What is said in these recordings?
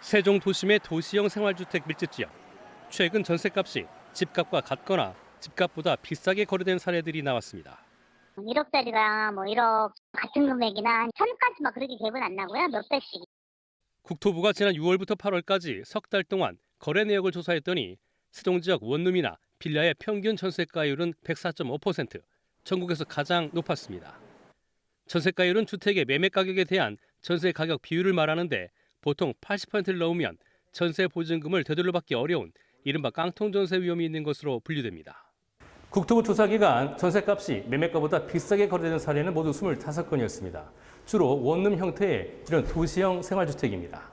세종 도심의 도시형 생활주택 밀집 지역. 최근 전셋값이 집값과 같거나 집값보다 비싸게 거래된 사례들이 나왔습니다. 1억짜리가 뭐 1억 같은 금액이나 한 천까지 막 그렇게 갭은 안 나고요. 몇 배씩. 국토부가 지난 6월부터 8월까지 석 달 동안 거래 내역을 조사했더니 세종 지역 원룸이나 빌라의 평균 전세가율은 104.5%, 전국에서 가장 높았습니다. 전세가율은 주택의 매매 가격에 대한 전세 가격 비율을 말하는데 보통 80%를 넘으면 전세 보증금을 되돌려 받기 어려운 이른바 깡통 전세 위험이 있는 것으로 분류됩니다. 국토부 조사 기간 전세값이 매매가보다 비싸게 거래되는 사례는 모두 25건이었습니다. 주로 원룸 형태의 이런 도시형 생활주택입니다.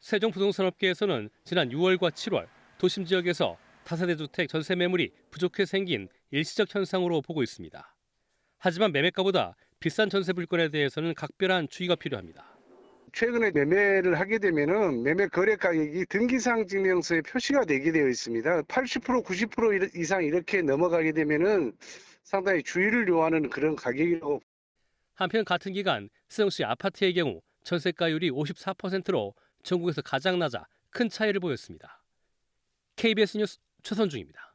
세종부동산업계에서는 지난 6월과 7월 도심 지역에서 다세대 주택 전세 매물이 부족해 생긴 일시적 현상으로 보고 있습니다. 하지만 매매가보다 비싼 전세 물건에 대해서는 각별한 주의가 필요합니다. 최근에 매매를 하게 되면은 매매 거래 가격이 등기상 증명서에 표시가 되게 되어 있습니다. 80% 90% 이상 이렇게 넘어가게 되면은 상당히 주의를 요하는 그런 가격이라고 한편 같은 기간 세종시 아파트의 경우 전세가율이 54%로 전국에서 가장 낮아 큰 차이를 보였습니다. KBS 뉴스 최선중입니다.